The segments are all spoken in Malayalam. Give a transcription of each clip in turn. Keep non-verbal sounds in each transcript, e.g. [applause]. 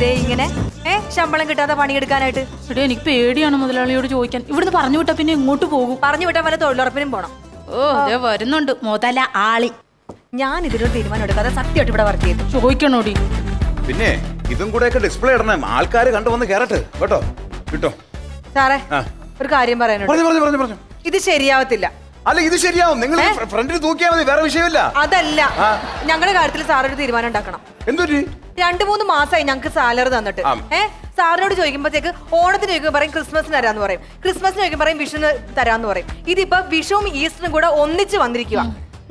ദേ ഇങ്ങനെ. ഏ ശമ്പളം കിട്ടാതെ പണിയെടുക്കാനായിട്ട്. എടേ എനിക്ക് പേടിയാണ് മുതലാളിയോട് ചോദിക്കാൻ. ഇവിടുന്ന് പറഞ്ഞു വിട്ടാ പിന്നെ ഇങ്ങോട്ട് പോകും? പറഞ്ഞു വിട്ടാൽ വല്ല തൊഴിലുറപ്പിനും പോണം. ഓ അതെ വരുന്നുണ്ട്. മുതല ആളി. ഞാൻ ഇതിലൊരു തീരുമാനം എടുക്കാതെ സത്യമായിട്ട് ഇവിടെ വർക്ക് ചെയ്തു. ചോദിക്കണോടി? പിന്നെ ഇതും കൂടെ ഡിസ്പ്ലേ ഇടണം. ആൾക്കാർ കണ്ടു വന്ന് കേറട്ടെ. കേട്ടോ? കിട്ടോ? സാറേ ഒരു കാര്യം പറയാനുണ്ട്. പറഞ്ഞു പറഞ്ഞു പറഞ്ഞു പറഞ്ഞു. ഇത് ശരിയാവത്തില്ല. അല്ല ഇത് ശരിയാവും. നിങ്ങൾ ഫ്രണ്ടിൽ തൂക്കിയാൽ മതി വേറെ വിഷയമില്ല. അതല്ല. ഞങ്ങളുടെ കാര്യത്തിൽ സാറൊരു തീരുമാനം ഉണ്ടാക്കണം. എന്തൊരു രണ്ടു മൂന്ന് മാസമായി ഞങ്ങൾക്ക് സാലറി തന്നിട്ട്. ഏഹ് ഏ? സാറിനോട് ചോദിക്കുമ്പോഴത്തേക്ക് ഓണത്തിന് ചോദിക്കുമ്പോൾ പറയും ക്രിസ്മസിന് തരാന്ന് പറയും. ക്രിസ്മസിന് ചോദിക്കുമ്പോൾ പറയും വിഷുന് തരാന്ന് പറയും. ഇതിപ്പോ വിഷുവും ഈസ്റ്ററും കൂടെ ഒന്നിച്ച് വന്നിരിക്കുക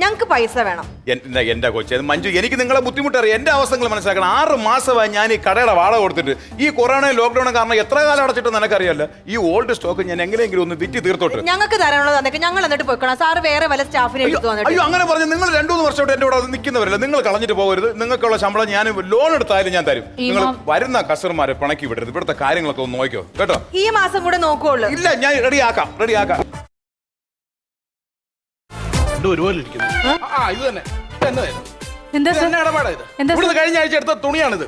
ഞങ്ങൾക്ക് പൈസ വേണം. എന്റെ എന്റെ കൊച്ചെ അത് മഞ്ജു എനിക്ക് നിങ്ങളെ ബുദ്ധിമുട്ടറിയാം. എന്റെ അവസ്ഥകൾ മനസ്സിലാക്കണം. ആറ് മാസമായി ഞാൻ ഈ കടയുടെ വാട കൊടുത്തിട്ട് ഈ കൊറോണ ലോക്ക്ഡൌൺ കാരണം എത്ര കാലം അടച്ചിട്ട് നിനക്കറിയാലോ? ഈ ഓൾഡ് സ്റ്റോക്ക് ഞാൻ എങ്ങനെയെങ്കിലും ഒന്ന് വിറ്റ് തീർത്തോട്ട്. ഞങ്ങൾക്ക് തരാനുള്ളത് തന്നേക്ക് ഞങ്ങൾ എന്നിട്ട് പോയിക്കണം. സാർ വേറെ വല്ല സ്റ്റാഫിനെ എടുത്തു വന്നിട്ട് അയ്യോ അങ്ങനെ പറഞ്ഞു നിങ്ങൾ രണ്ടു മൂന്ന് വർഷമായിട്ട് എന്റെ കൂടെ നിൽക്കുന്നവരല്ല? നിങ്ങൾ കളഞ്ഞിട്ട് പോകരുത്. നിങ്ങൾക്കുള്ള ശമ്പളം ഞാൻ ലോൺ എടുത്തായാലും ഞാൻ തരും. നിങ്ങൾ വരുന്ന കസ്റ്റമർമാരെ പണക്കി വിടരുത്. ഇവിടുത്തെ കാര്യങ്ങളൊക്കെ ഒന്ന് നോക്കിയോ കേട്ടോ? ഈ മാസം കൂടെ നോക്കുള്ളൂ ഇല്ല ഞാൻ റെഡി ആക്കാം. റെഡിയാക്കാം റെഡിയാക്കാം രണ്ടും ഒരുപോലെ ഇരിക്കുന്നു. ആ. ഇത് തന്നെ. ഇത് തന്നെ ഇത്. എന്താ ഇത് സാർ? തന്നെ ഇടപാടാ ഇത്? എന്താ ഇവിടുന്ന് കഴിഞ്ഞ ആഴ്ച എടുത്ത തുണിയാണിത്.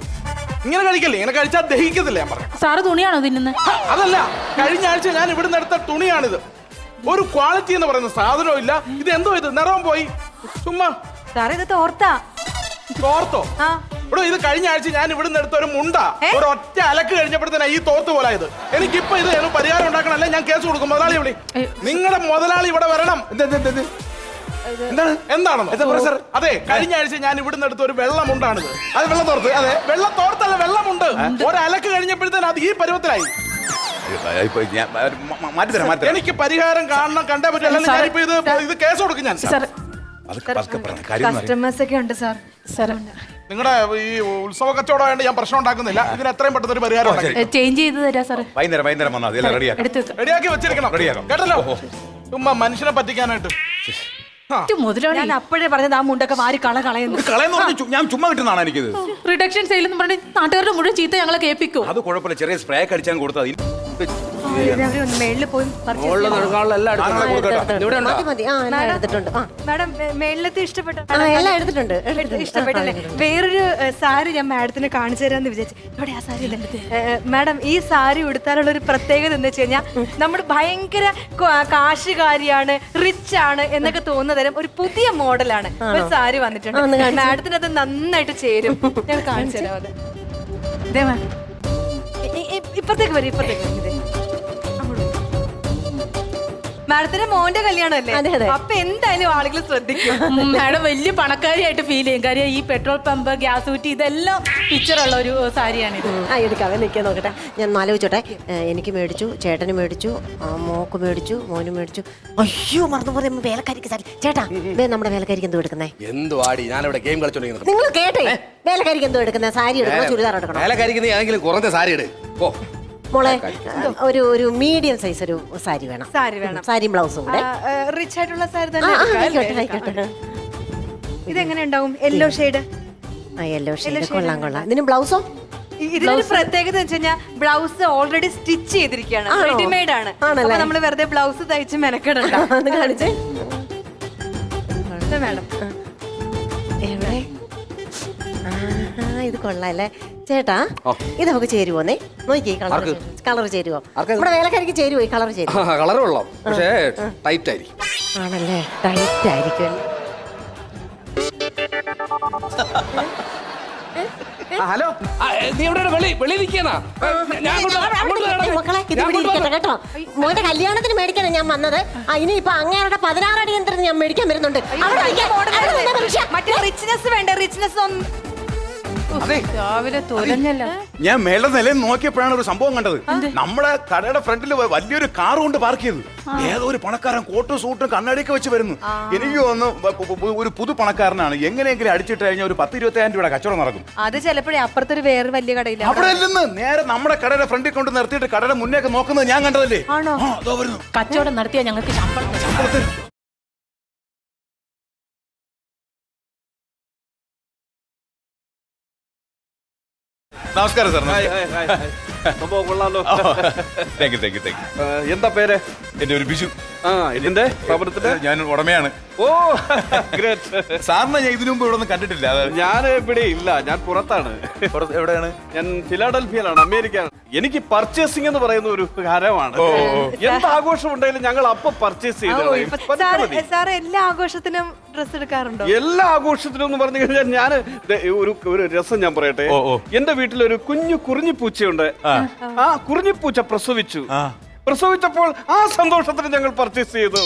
ഇങ്ങനെ കഴിക്കല്ലേ? ഇങ്ങനെ കഴിച്ചാൽ ദഹിക്കത്തില്ല ഞാൻ പറഞ്ഞു. സാറ് തുണിയാണോ തിന്നുന്നത് അതല്ല. കഴിഞ്ഞ ആഴ്ച ഞാൻ ഇവിടുന്ന് എടുത്ത തുണിയാണിത്. ഒരു ക്വാളിറ്റി എന്ന് പറയുന്ന സാധനവും ഇല്ല. ഇത് എന്തോ ഇത്? നിറവും പോയി. ചുമ്മാ. സാറേ ഇത് തോർത്താ തോർത്തോ? ആ. ഇവിടെ ഇത് കഴിഞ്ഞ ആഴ്ച ഞാൻ ഇവിടുന്ന് എടുത്ത ഒരു മുണ്ട. ഏ? ഒരു ഒറ്റ അലക്ക് കഴിഞ്ഞപ്പോഴത്തേനാ ഈ തോർത്ത് പോലായത് എനിക്കിപ്പോ ഇത് ഒരു പരിഹാരം ഉണ്ടാക്കണല്ലേ? ഞാൻ കേസ് കൊടുക്കും. മുതലാളി വിളി. നിങ്ങളുടെ മുതലാളി ഇവിടെ വരണം. എന്ത്, എന്ത്, എന്ത്, എന്ത്? എന്താണ്? എന്താണെന്ന്? എന്താ പ്രഷർ അതെ കഴിഞ്ഞ ആഴ്ച ഞാൻ ഇവിടുന്ന് എടുത്ത ഒരു വെള്ളമുണ്ടാണിത്. അത് വെള്ളം തോർത്ത് അതെ വെള്ള തോർത്തല്ല വെള്ളമുണ്ട് ഒരലക്ക് കഴിഞ്ഞപ്പോഴത്തേന് അത് ഈ പരുവത്തിലായി. എനിക്ക് പരിഹാരം കാണണം കണ്ടേ പറ്റില്ല ഇത് ഇത് കേസ് കൊടുക്കും ഞാൻ. കസ്റ്റമേഴ്സ് ഒക്കെ ഉണ്ട് സാർ. സാർ നിങ്ങളുടെ ഈ ഉത്സവ കച്ചവടമായിട്ട് ഞാൻ പ്രശ്നം ഉണ്ടാക്കുന്നില്ല. ഇതിന് എത്രയും പെട്ടെന്ന് ഒരു പരിഹാരം ചേഞ്ച് ചെയ്ത് തരാ സാർ വൈകുന്നേരം വൈകുന്നേരം വന്നാൽ റെഡിയാക്കാം. വെച്ചിരിക്കണം റെഡിയാക്കാം. കേട്ടല്ലോ? ഉമ്മ ചുമ്മാ മനുഷ്യനെ പറ്റിക്കാനായിട്ട്. ഞാൻ അപ്പോഴേ പറഞ്ഞത് ആ മുണ്ടൊക്കെ വാരി കള കളയുന്നു. കളയെന്ന് പറഞ്ഞ് ചു- ഞാൻ ചുമ്മാ കിട്ടുന്നതാണ് എനിക്കിത്. റിഡക്ഷൻ സെയിൽ എന്ന് പറഞ്ഞ് നാട്ടുകാരുടെ മുഴുവൻ ചീത്ത ഞങ്ങളെ കേൾപ്പിക്കും. അത് കുഴപ്പമില്ല. ചെറിയ സ്പ്രേ അടിച്ചാൽ കൊടുത്താൽ മതി. മേളിൽ പോയി purchase മുകളിൽ ചെയ്യണം. നടക്കാനുള്ള എല്ലാം സാധനങ്ങൾ കൊടുക്കട്ടോ. എടുത്തിട്ടുണ്ട്. ഇവിടെ ഉണ്ടോ? മതി മതി. ആ എല്ലാം എടുത്തിട്ടുണ്ട്. ആ. മാഡം മേ- മേളിലത്തെ ഇഷ്ടപ്പെട്ട ആ, എല്ലാം എടുത്തിട്ടുണ്ട്. എടുത്തിട്ടുണ്ട്. ഇഷ്ടപ്പെട്ടല്ലേ? വേറൊരു ഏഹ്, സാരി ഞാൻ മാഡത്തിന് കാണിച്ചു തരാന്ന് വിചാരിച്ചു. ഇവിടെ ആ സാരി മാഡം ഈ സാരി ഉടുത്താനുള്ള ഒരു പ്രത്യേകത എന്ന് വെച്ച് കഴിഞ്ഞാൽ നമ്മൾ ഭയങ്കര ക- കാശുകാരിയാണ് റിച്ച് ആണ് എന്നൊക്കെ തോന്നുന്ന തരം ഒരു പുതിയ മോഡലാണ് ഒരു സാരി വന്നിട്ടുണ്ട്. മാഡത്തിന് അത് നന്നായിട്ട് ചേരും. ഞാൻ കാണിച്ചു തരാം അത്. ഇതേ ഇപ്പുറത്തേക്ക് വരും ഇപ്പുറത്തേക്ക് വരും ഇതേ. അങ്ങോട്ട് വരൂ. മാഡത്തിന്റെ മോന്റെ കല്യാണമല്ലേ? അതെ, അതെ. അപ്പൊ എന്തായാലും ആളുകൾ ശ്രദ്ധിക്കും. മാഡം വലിയ പണക്കാരിയായിട്ട് ഫീൽ ചെയ്യും. കാര്യം ഈ പെട്രോൾ പമ്പ് ഗ്യാസ് കുറ്റി ഇതെല്ലാം പിക്ചറുള്ള ഒരു സാരിയാണിത് ആ എടുക്കാവേ നിൽക്കാൻ നോക്കട്ടെ. ഞാൻ ഒന്ന് ആലോചിച്ചോട്ടെ. ഏ, എനിക്ക് മേടിച്ചു ചേട്ടന് മേടിച്ചു ആ, മോക്ക് മേടിച്ചു മോന് മേടിച്ചു. അയ്യോ മറന്നു പോലെ വേലക്കാരിക്ക് സാരി. ചേട്ടാ വേ നമ്മുടെ വേലക്കാരിക്ക് എന്തോ എടുക്കുന്നേ? എന്തു ആടി ഇവിടെ ഗെയിം കളിച്ചോണ്ടിരിക്കുന്നത്. നിങ്ങൾ കേട്ടേ. വേലക്കാരിക്ക് എന്തോ എടുക്കുന്നേ? സാരി എടുക്കണോ? ചുരിദാർ എടുക്കണോ? വേലക്കാരിക്ക് നീ ഏതെങ്കിലും കുറഞ്ഞ സാരി ഇട്. ഓ മോളെ ഒരു ഒരു മീഡിയം സൈസ് ഒരു സാരി വേണം. സാരി വേണം. സാരി ബ്ലൗസും കൂടെ. റിച്ച് ആയിട്ടുള്ള സാരി തന്നെ ആയിക്കോട്ടെ ആയിക്കോട്ടെ. ഇതെങ്ങനെ ഉണ്ടാവും? യെല്ലോ ഷെയ്ഡ് ആ യെല്ലോ ഷെയ്ഡ് കൊള്ളാം കൊള്ളാം. ഇതിന് ബ്ലൗസോ? ഇതിനൊരു പ്രത്യേകത വെച്ച് കഴിഞ്ഞാൽ ബ്ലൗസ് ഓൾറെഡി സ്റ്റിച്ച് ചെയ്തിരിക്കുകയാണ്? റെഡിമെയ്ഡ് ആണ്? അപ്പൊ നമ്മൾ വെറുതെ ബ്ലൗസ് തയ്ച്ച് മെനക്കെടണ്ട. ഇത് കാണിച്ചേ. അല്ലേ എവിടെ? ഇത് കൊള്ളാല്ലേ ചേട്ടാ. ഇത് നമുക്ക് ചേരുവോന്നേ നോക്കി കളർ? കളർ ചേരുവോ? നമ്മുടെ വേലക്കാരിക്ക് ചേരുവോ ഈ കളർ ചേരുവോ? കളർ കൊള്ളാം. പക്ഷേ ടൈറ്റ് ആയിരിക്കും ആണല്ലേ? ടൈറ്റ് ആയിരിക്കും ഹലോ. നീ എവിടെ വെളി വെളി നിൽക്കാനാ മക്കളെ. ഇത് ഇവിടെ ഇരിക്കട്ടെ കേട്ടോ. മോന്റെ കല്യാണത്തിന് മേടിക്കാനാണ് ഞാൻ വന്നത്. ഇനി ഇപ്പൊ അങ്ങേരുടെ പതിനാറടി യന്ത്രം ഞാൻ മേടിക്കാൻ വരുന്നുണ്ട്. അവിടെ റിച്ച്നെസ് വേണ്ട? റിച്ച്നെസ് ഒന്നും അതെ. രാവിലെ തുരഞ്ഞല്ല. ഞാൻ മേള നിലയിൽ നോക്കിയപ്പോഴാണ് ഒരു സംഭവം കണ്ടത്. നമ്മളെ കടയുടെ ഫ്രണ്ടിൽ വലിയൊരു കാർ കൊണ്ട് പാർക്ക് ചെയ്തു ഏതോ ഒരു പണക്കാരൻ കോട്ടും സൂട്ടും കണ്ണടിയൊക്കെ വെച്ച് വരുന്നു. എനിക്ക് തോന്നുന്നു വ- പു- പു- ഒരു പുതു പണക്കാരനാണ്. എങ്ങനെയെങ്കിലും അടിച്ചിട്ട് കഴിഞ്ഞാൽ ഒരു പത്ത് ഇരുപത്തിയായിരം രൂപയുടെ കച്ചവടം നടക്കും. അത് ചിലപ്പോഴേ അപ്പുറത്തൊരു വേറെ വലിയ കടയില്ല അവിടെ അല്ലെന്ന് നേരെ നമ്മുടെ കടയുടെ ഫ്രണ്ടിൽ കൊണ്ട് നിർത്തിയിട്ട് കടയുടെ മുന്നേക്ക് നോക്കുന്നത് ഞാൻ കണ്ടതല്ലേ? കച്ചവടം നടത്തിയാൽ ഞങ്ങൾക്ക് ശമ്പളം നമസ്കാരം sir hi, hi, hi, hi. സംഭവം കൊള്ളാലോ. Thank you thank you thank you എന്താ പേര്? എന്റെ ഒരു ബിഷു ആ ഇതിന്റെ സ്ഥാപനത്തിന്റെ ഞാൻ ഉടമയാണ്. ഓ ഗ്രേറ്റ് സാറിനെ ഞാൻ ഇതിനു മുമ്പ് ഇവിടെ ഒന്നും കണ്ടിട്ടില്ല ഞാൻ ഇവിടെ ഇല്ല ഞാൻ പുറത്താണ്. എവിടെയാണ്? ഞാൻ ഫിലാഡൽഫിയയിലാണ് അമേരിക്ക എനിക്ക് പർച്ചേസിംഗ് എന്ന് പറയുന്ന ഒരു കാര്യമാണ്. എന്ത് ആഘോഷം ഉണ്ടെങ്കിലും ഞങ്ങൾ അപ്പൊ പർച്ചേസ് ചെയ്ത് എല്ലാ ആഘോഷത്തിനും ഡ്രസ് എടുക്കാറുണ്ടോ? എല്ലാ ആഘോഷത്തിനും എന്ന് പറഞ്ഞു കഴിഞ്ഞാൽ ഞാൻ ഒരു ഒരു രസം ഞാൻ പറയട്ടെ. എന്റെ വീട്ടിൽ ഒരു വീട്ടിലൊരു കുഞ്ഞു കുറിഞ്ഞിപ്പൂച്ചയുണ്ട്. ആ. കുറിഞ്ഞിപ്പൂച്ച പ്രസവിച്ചു. പ്രസവിച്ചപ്പോൾ ആ സന്തോഷത്തിന് ഞങ്ങൾ പർച്ചേസ് ചെയ്തു.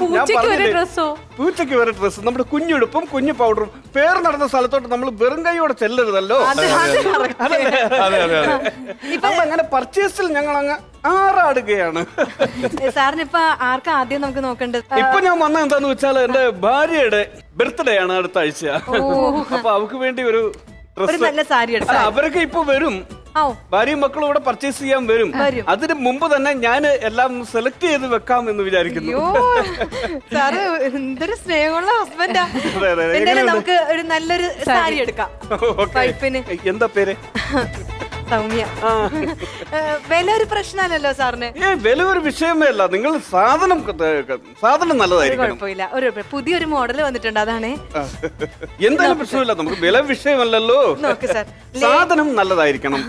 പൂച്ചയ്ക്ക് വരെ ഡ്രസ്സ് നമ്മുടെ കുഞ്ഞുടുപ്പും കുഞ്ഞു പൗഡറും പേർ നടന്ന സ്ഥലത്തോട്ട് നമ്മൾ വെറും കൈയോടെ ചെല്ലരുതല്ലോ. അത് അത് അതെ അതെ. അതെ അപ്പൊ അങ്ങനെ പർച്ചേസിൽ ഞങ്ങൾ അങ്ങ് ആറാടുകയാണ്. സാറിന് ഇപ്പൊ ആർക്കാ ആദ്യം നമുക്ക് നോക്കേണ്ടത്? ഇപ്പൊ ഞാൻ വന്ന എന്താന്ന് വെച്ചാൽ എന്റെ ഭാര്യയുടെ ബർത്ത്ഡേ ആണ് അടുത്ത ആഴ്ച. അപ്പൊ അവക്ക് വേണ്ടി ഒരു ഒരു ഡ്രസ് നല്ല സാരി എടുക്കാം അവരൊക്കെ ഇപ്പൊ വരും. ഭാര്യയും മക്കളും ഇവിടെ പർച്ചേസ് ചെയ്യാൻ വരും. അതിന് മുമ്പ് തന്നെ ഞാൻ എല്ലാം സെലക്ട് ചെയ്ത് വെക്കാം എന്ന് വിചാരിക്കുന്നു. സാറ് എന്തൊരു സ്നേഹമുള്ള ഹസ്ബൻഡാ? [laughs] നമുക്ക് ഒരു നല്ലൊരു സാരി എടുക്കാം. [laughs] എന്താ പേര്? [laughs] സൗമ്യ. വില ഒരു പ്രശ്നമല്ലല്ലോ സാറിന്? ഏ വില ഒരു വിഷയമേ അല്ല. നിങ്ങൾ സാധനം സാധനം കുഴപ്പമില്ല. ഒരു. പുതിയൊരു മോഡൽ വന്നിട്ടുണ്ട് അതാണ്. എന്തായാലും പ്രശ്നമില്ല? നമുക്ക് വില വിഷയമല്ലല്ലോ. നോക്ക് സാർ. സാധനം നല്ലതായിരിക്കണം.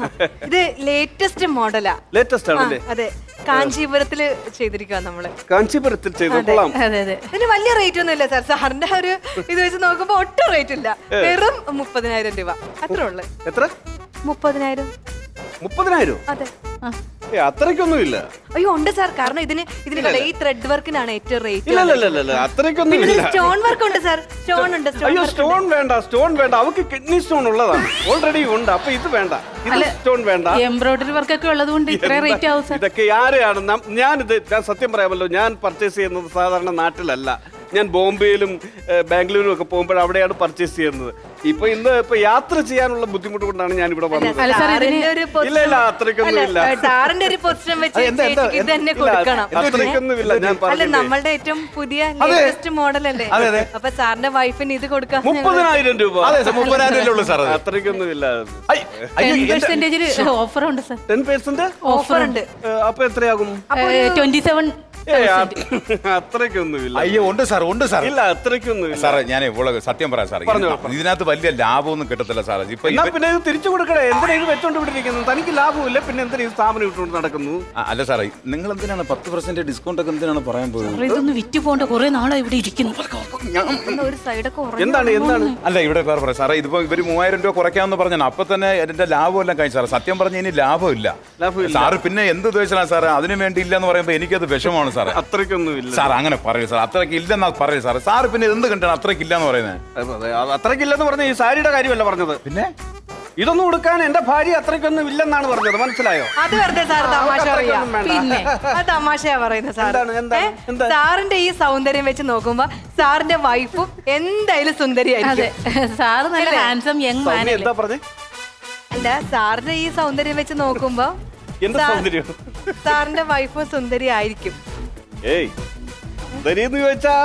ഇത് ലേറ്റസ്റ്റ് മോഡലാ. ലേറ്റസ്റ്റ് ആണല്ലേ? അതെ. കാഞ്ചീപുരത്തിൽ ചെയ്തിരിക്കുക നമ്മൾ. കാഞ്ചീപുരത്തിൽ ചെയ്തോളാം അതെ അതെ. ഇതിന് വലിയ റേറ്റ് ഒന്നും ഇല്ല സാർ. സാറിന്റെ ഒരു ഇത് വെച്ച് നോക്കുമ്പോ ഒട്ടും റേറ്റ് ഇല്ല. വെറും മുപ്പതിനായിരം രൂപ. അത്രേ ഉള്ളു. എത്ര? മുപ്പതിനായിരം. മുപ്പതിനായിരം? അതെ. ഏ അത്രയ്ക്കൊന്നും ഇല്ല അയ്യോ ഉണ്ട് സാർ. കാരണം ഇതിന് ഇതിന് കണ്ടോ, ഈ ത്രെഡ് വർക്കിനാണ് ഏറ്റവും റേറ്റ് ഇല്ല ഇല്ല അത്രയ്ക്കൊന്നും സ്റ്റോൺ വർക്ക് ഉണ്ട് സാർ. സ്റ്റോൺ ഉണ്ട് അയ്യോ സ്റ്റോൺ വേണ്ട സ്റ്റോൺ വേണ്ട. അവക്ക് കിഡ്നി സ്റ്റോൺ ഉള്ളതാണ്. ഓൾറെഡി ഉണ്ട് അപ്പൊ ഇത് വേണ്ട. ഇത് സ്റ്റോൺ വേണ്ട. എംബ്രോയിഡറി വർക്ക് ഒക്കെ ഉള്ളതുകൊണ്ട് ഇത്ര റേറ്റ് ആവും സാർ. ഇതൊക്കെ ആരെയാണ്? ഞാൻ ഞാനിത് ഞാൻ സത്യം പറയാമല്ലോ ഞാൻ പർച്ചേസ് ചെയ്യുന്നത് സാധാരണ നാട്ടിലല്ല. ഞാൻ ബോംബെയിലും ബാംഗ്ലൂരിലും ബാംഗ്ലൂരും ഒക്കെ പോകുമ്പോൾ അവിടെയാണ് പർച്ചേസ് ചെയ്യുന്നത്. ഇപ്പൊ ഇന്ന് ഇപ്പൊ യാത്ര ചെയ്യാനുള്ള ബുദ്ധിമുട്ട് കൊണ്ടാണ് ഞാൻ ഇവിടെ വന്നത്. അല്ല സാർ ഇതിന് ഒരു ഇല്ല ഇല്ല അത്രയ്ക്കൊന്നും ഇല്ല. സാറിന്റെ ഒരു പൊസിഷൻ വെച്ച് എന്താ, എന്താ, ചേച്ചിക്ക് ഇത് തന്നെ ഇല്ല, കൊടുക്കണം. അത്രയ്ക്കൊന്നും ഇല്ല ഞാൻ അല്ല പറഞ്ഞില്ലേ? നമ്മളുടെ ഏറ്റവും പുതിയ ലേറ്റസ്റ്റ് മോഡൽ അല്ലേ? അതെ, അതെ. അപ്പൊ സാറിന്റെ വൈഫിന് ഇത് കൊടുക്കാം. മുപ്പതിനായിരം രൂപ. അതെ സാർ മുപ്പതിനായിരം ഉള്ളൂ സാർ അത് അത്രയ്ക്കൊന്നും ഇല്ല ഐ, അയ്യോ, ടെൻ പെർസെന്റേജിൽ സാർ ടെൻ പേഴ്സെന്റ് ഓഫർ ഉണ്ട് അപ്പൊ എത്രയാകും? ട്വന്റി സെവൻ [laughs] അയ്യോ ഉണ്ട് സാർ ഉണ്ട് സാർ. ഇല്ല അത്രയ്ക്കൊന്നും ഇല്ല സാറേ ഞാൻ ഇവിടെ സത്യം പറയാം സാർ പറഞ്ഞോ. ഇതിനകത്ത് വലിയ ലാഭമൊന്നും കിട്ടത്തില്ല സാറേ. ഇപ്പൊ എന്നാ ഇവ- പിന്നെ ഇത് തിരിച്ചു കൊടുക്കണേ എന്തിനാ ഇത് വെച്ചോണ്ട് വിട്ടിരിക്കുന്നു തനിക്ക് ലാഭമില്ല പിന്നെ എന്തിനാ ഈ സ്ഥാപനം ഇട്ടുകൊണ്ട് നടക്കുന്നു? ആ, അല്ല സാറേ നിങ്ങൾ എന്തിനാണ് പത്ത് പെർസെന്റ് ഡിസ്കൗണ്ട് ഒക്കെ എന്തിനാണ് പറയാൻ പോകുന്നത് ഇതൊന്ന് വിറ്റ് പോണ്ട കുറെ നാളെ ഇവിടെ ഇരിക്കുന്നു. ഒരു സൈഡൊക്കെ എന്താണ് എന്താണ്? അല്ല ഇവിടെ വേറെ പറയാം. സാറേ ഇതിപ്പോ ഇവർ മൂവായിരം രൂപ കുറയ്ക്കാമെന്ന് പറഞ്ഞാൽ അപ്പൊ തന്നെ എന്റെ ലാഭം എല്ലാം കഴിഞ്ഞു. സാറേ സത്യം പറഞ്ഞ ഇനി ലാഭമില്ല. ലാഭമില്ല. സാറ് പിന്നെ എന്ത് ഉദ്ദേശിച്ചാണ് സാറേ? അതിനു വേണ്ടി ഇല്ല എന്ന് പറയുമ്പോ എനിക്കത് വിഷമമാണ് സാറേ. അത്രയ്ക്കൊന്നും ഇല്ല സാർ അങ്ങനെ പറയൂ സാർ അത്രയ്ക്ക് ഇല്ലെന്നാ പറയൂ സാറേ. സാറ് പിന്നെ എന്ത് കണ്ടാണ് അത്രയ്ക്ക് ഇല്ലെന്ന് പറയുന്നത് അത്രയ്ക്ക് ഇല്ലെന്ന് അത് അത്രയ്ക്കില്ലെന്ന് പറഞ്ഞ ഈ സാരിയുടെ കാര്യമല്ല പറഞ്ഞത്. പിന്നെ? ഇതൊന്നും കൊടുക്കാൻ എന്റെ ഭാര്യ അത്രയ്ക്കൊന്നും ഇല്ലെന്നാണ് പറഞ്ഞത് മനസ്സിലായോ? അത് വെറുതെ സാർ തമാശ പറയാ. അത്രയ്ക്കൊന്നും വേണ്ട. പിന്നെ അത് തമാശയാ പറയുന്നത് സാർ എന്താണ്, എന്താണ്, എന്താ? സാറിന്റെ ഈ സൗന്ദര്യം വെച്ച് നോക്കുമ്പോ സാറിന്റെ വൈഫും എന്തായാലും അതെ സുന്ദരിയായിരിക്കും സാറ് നല്ല ഹാൻസം യങ് മാൻ സൗമ്യ എന്താ പറഞ്ഞേ? അല്ല സാറിന്റെ ഈ സൗന്ദര്യം വെച്ച് നോക്കുമ്പോ എന്ത് സാർ- സൗന്ദര്യം? സാറിന്റെ വൈഫും സുന്ദരിയായിരിക്കും. ഏയ് സുന്ദരിന്ന് ചോദിച്ചാ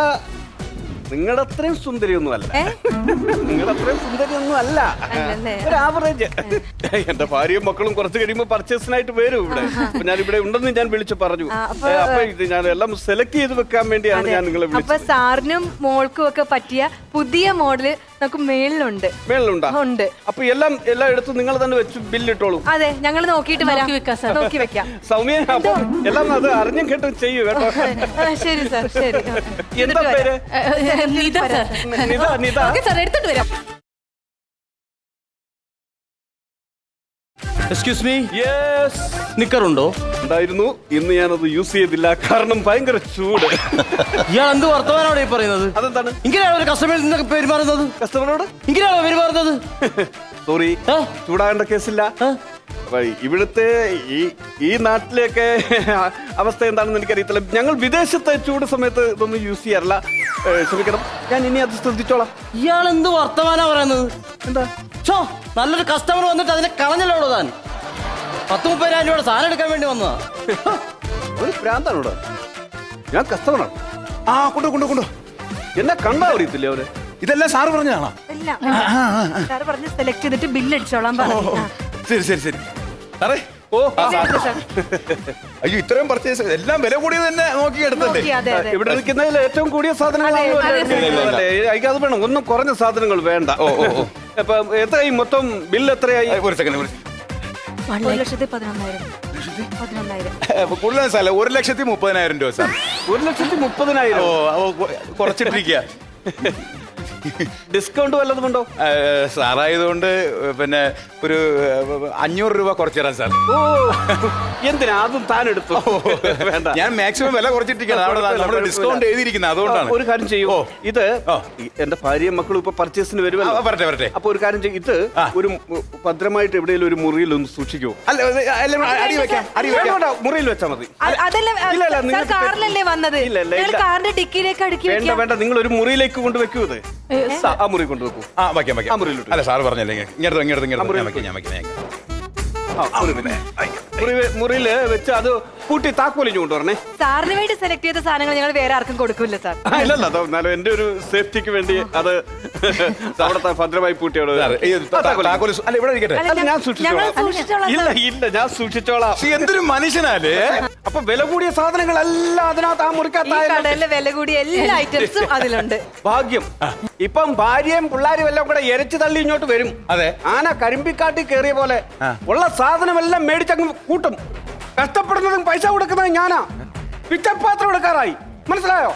നിങ്ങളുടെ അത്രയും സുന്ദരിയൊന്നും അല്ല നിങ്ങളത്രയും നിങ്ങളുടെ അത്രയും സുന്ദരിയൊന്നും അല്ല ഒരു ആവറേജ് എന്റെ ഭാര്യയും മക്കളും കുറച്ച് കഴിയുമ്പോ പർച്ചേസിനായിട്ട് വരും ഇവിടെ. അപ്പൊ ഞാൻ ഇവിടെ ഉണ്ടെന്ന് ഞാൻ വിളിച്ചു പറഞ്ഞു. അപ്പൊ- ഇത് ഞാൻ എല്ലാം സെലക്ട് ചെയ്ത് വെക്കാൻ വേണ്ടിയാണ്. ഞാൻ നിങ്ങളെ സാറിനും മോൾക്കും ഒക്കെ പറ്റിയ പുതിയ മോഡൽ നമുക്ക് മേളിലുണ്ട്. മേളിലുണ്ടാ? ഉണ്ട്. അപ്പൊ എല്ലാം എല്ലാം എടുത്ത് നിങ്ങൾ തന്നെ വെച്ച് ബില്ലിട്ടോളൂ. അതെ ഞങ്ങൾ നോക്കിയിട്ട് വരാം. നോക്കി വെക്കാം സാർ. നോക്കി വെക്കാം. സൗമ്യ അപ്പൊ എല്ലാം അത് അറിഞ്ഞും കേട്ടും ചെയ്യൂ കേട്ടോ. ആ, ശരി സാർ ശരി. ആ. എന്താ പേര്. Nita sir. Nita Nita. Okay sir എടുത്തിട്ട് വരാം. എക്സ്ക്യൂസ് മീ യെസ് നിക്കറുണ്ടോ? ഉണ്ടായിരുന്നു ഇന്ന് ഞാനത് യൂസ് ചെയ്തില്ല. കാരണം ഭയങ്കര ചൂട്. ഇയാൾ എന്ത് വർത്തമാനാണ് ഈ പറയുന്നത്? അതെന്താണ്? ഇങ്ങനെയാണോ ഒരു കസ്റ്റമറിൽ നിന്നൊക്കെ പെരുമാറുന്നത്? കസ്റ്റമറോട് ഇങ്ങനെയാണോ പെരുമാറുന്നത്? [laughs] സോറി? ചൂടാകേണ്ട കേസില്ല. അപ്പൊ ഇവിടുത്തെ ഈ ഈ നാട്ടിലെയൊക്കെ [laughs] അവസ്ഥ എന്താണെന്ന് എനിക്കറിയത്തില്ല. ഞങ്ങൾ വിദേശത്തെ ചൂട് സമയത്ത് ഇതൊന്നും യൂസ് ചെയ്യാറില്ല. ശ്രമിക്കണം ക്ഷമിക്കണം. ഞാൻ ഇനി അത് ശ്രദ്ധിച്ചോളാം. ഇയാൾ എന്ത് വർത്തമാനാ പറയുന്നത്? എന്താ? ഷോ നല്ലൊരു കസ്റ്റമർ വന്നിട്ട് അതിനെ കളഞ്ഞല്ലോ താൻ. പത്ത് മുപ്പതിനായിരം രൂപയുടെ സാധനം എടുക്കാൻ വേണ്ടി വന്നതാ. [laughs] ഒരു പ്രാന്താണോട് ഞാൻ കസ്റ്റമറാണ് ആ കൊണ്ടു കൊണ്ടു കൊണ്ടു. എന്നെ കണ്ടാ അറിയത്തില്ലേ അവർ ഇതെല്ലാം സാറ് പറഞ്ഞതാണോ? ഇല്ല സാറ് പറഞ്ഞ് സെലക്ട് ചെയ്തിട്ട് ബില്ല് അടിച്ചോളാം പറഞ്ഞു. ശരി ശരി ശരി. സാറേ ഓ ആ, സാർ. ഇതെന്താ അയ്യോ ഇത്രയും പർച്ചേസ് എല്ലാം വില കൂടിയത് തന്നെ നോക്കി എടുത്തല്ലേ? നോക്കി, അതെ അതെ. ഇവിടെ നിൽക്കുന്നതിൽ ഏറ്റവും കൂടിയ സാധനങ്ങളാണല്ലോ അതെ, അല്ലേ? അതെ, അല്ലേ? എനിക്ക് അത് വേണം. ഒന്നും കുറഞ്ഞ സാധനങ്ങൾ വേണ്ട. ഓ, ഓ, ഓ. അപ്പൊ എത്രയായി മൊത്തം? ബില്ല് എത്രയായി? ഏ, ഒരു സെക്കൻഡ് ഒരു ലക്ഷത്തി പതിനൊന്നായിരം. പതിനൊന്നായിരം. കൂടുതൽ സാറേ ഒരു ലക്ഷത്തി മുപ്പതിനായിരം രൂപ സാർ. ഒരു ലക്ഷത്തി മുപ്പതിനായിരം? ഓ കൊ- കുറച്ചിട്ടിരിക്കുക ഡിസ്കൗണ്ട് വല്ലതും ഉണ്ടോ? സാറായതുകൊണ്ട് പിന്നെ ഒരു അഞ്ഞൂറ് രൂപ കുറച്ച് തരാം സാർ. ഓ എന്തിനാ? അതും താൻ എടുത്തു. വേണ്ട. ഞാൻ മാക്സിമം വില കുറച്ചിട്ടിരിക്കണം അവിടെ നമ്മൾ ഡിസ്കൗണ്ട് എഴുതിയിരിക്കുന്നത്. അതുകൊണ്ടാണ്. ഒരു കാര്യം ചെയ്യുമോ ഇത് എന്റെ ഭാര്യയും മക്കളും ഇപ്പൊ പർച്ചേസിന് വരുമല്ലോ. വരട്ടെ വരട്ടെ. അപ്പൊ ഒരു കാര്യം ചെയ്യും. ഇത് ഒരു ഭദ്രമായിട്ട് എവിടെയെങ്കിലും ഒരു മുറിയിൽ ഒന്ന് സൂക്ഷിക്കൂ. അല്ല അല്ല, അടി വെക്കാം അടി വെക്കാം. വേണ്ട, മുറിയിൽ വെച്ചാൽ മതി. കാറിലല്ലേ വന്നത്? ഇല്ല, ഇല്ല, കാറിന്റെ ഡിക്കിയിലേക്ക് അടുക്കി വേണ്ട വേണ്ട നിങ്ങൾ ഒരു മുറിയിലേക്ക് കൊണ്ടുവെക്കൂ ഇത്. ആ, ആ മുറി കൊണ്ട് വെക്കൂ ആ വയ്ക്കാം വയ്ക്കാം മുറിയിലോട്ട്. അല്ല സാറ് പറഞ്ഞല്ലേ ഇങ്ങോട്ട് ഇങ്ങോട്ട് ഇങ്ങോട്ട് ഞാൻ മുറിയിൽ വയ്ക്കാം ഞാൻ വയ്ക്കാം ഞാൻ വയ്ക്കാം. ആ, മുറി പിന്നെ. മുറി വെ- മുറിയിൽ വെച്ച് അത് കൂട്ടി താക്കോലിഞ്ഞു കൊണ്ടുവരണേ. സാറിന് വേണ്ടി സെലക്ട് ചെയ്ത സാധനങ്ങൾ ഞങ്ങൾ വേറെ ആർക്കും കൊടുക്കില്ല സാർ. അല്ലല്ല ഇല്ലല്ല അതോ എന്നാലും എന്റെ ഒരു സേഫ്റ്റിക്ക് വേണ്ടി അത് അവിടുത്തെ ഭദ്രമായി പൂട്ടിയോട് സാർ, ഈ ത- ത- താക്കോൽ സു- അല്ല ഇവിടെ ഇരിക്കട്ടെ. അല്ല, ഞാൻ ഞങ്ങൾ സൂക്ഷിച്ചോളാം. സൂക്ഷിച്ചോളാം ഇല്ല ഇല്ല ഞാൻ സൂക്ഷിച്ചോളാം. ഈ എന്തൊരു മനുഷ്യനാലേ? അപ്പൊ വില കൂടിയ സാധനങ്ങളെല്ലാം അതിനകത്ത് ആ ഈ വില കൂടിയ എല്ലാ ഐറ്റംസും അതിലുണ്ട്. ഭാഗ്യം. ഇപ്പം ഭാര്യയും പിള്ളേരും എല്ലാം കൂടെ എരച്ചു തള്ളി ഇങ്ങോട്ട് വരും. അതെ. ആന കരിമ്പിക്കാട്ടി കയറിയ പോലെ ഉള്ള സാധനമെല്ലാം മേടിച്ചങ്ങ് കൂട്ടും. കഷ്ടപ്പെടുന്നതും പൈസ കൊടുക്കുന്നതും ഞാനാ. പിച്ചപ്പാത്രം എടുക്കാറായി. മനസ്സിലായോ?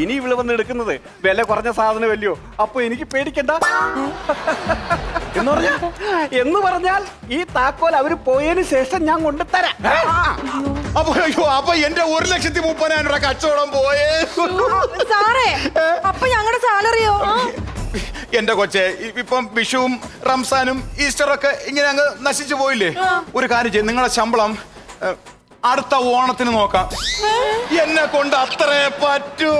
ഇനി ഇവിള വന്ന് എടുക്കുന്നത് വില കുറഞ്ഞ സാധനമല്ലയോ. അപ്പൊ എനിക്ക് പേടിക്കണ്ട. എന്ന് പറഞ്ഞാൽ എന്ന് പറഞ്ഞാൽ ഈ താക്കോൽ അവർ പോയതിനു ശേഷം ഞാൻ കൊണ്ടുതരാം അപ്പൊ അയ്യോ അപ്പൊ എന്റെ ഒരു ലക്ഷത്തി മുപ്പതിനായിരം രൂപ കച്ചവടം പോയേ. സാറേ അപ്പൊ ഞങ്ങളുടെ സാലറിയോ? എന്റെ കൊച്ചെ ഇപ്പം വിഷുവും റംസാനും ഈസ്റ്ററൊക്കെ ഇങ്ങനെ അങ്ങ് നശിച്ചു പോയില്ലേ? ഒരു കാര്യം ചെയ്യും നിങ്ങളുടെ ശമ്പളം അടുത്ത ഓണത്തിന് നോക്കാം. എന്നെ കൊണ്ട് അത്രേ പറ്റൂ.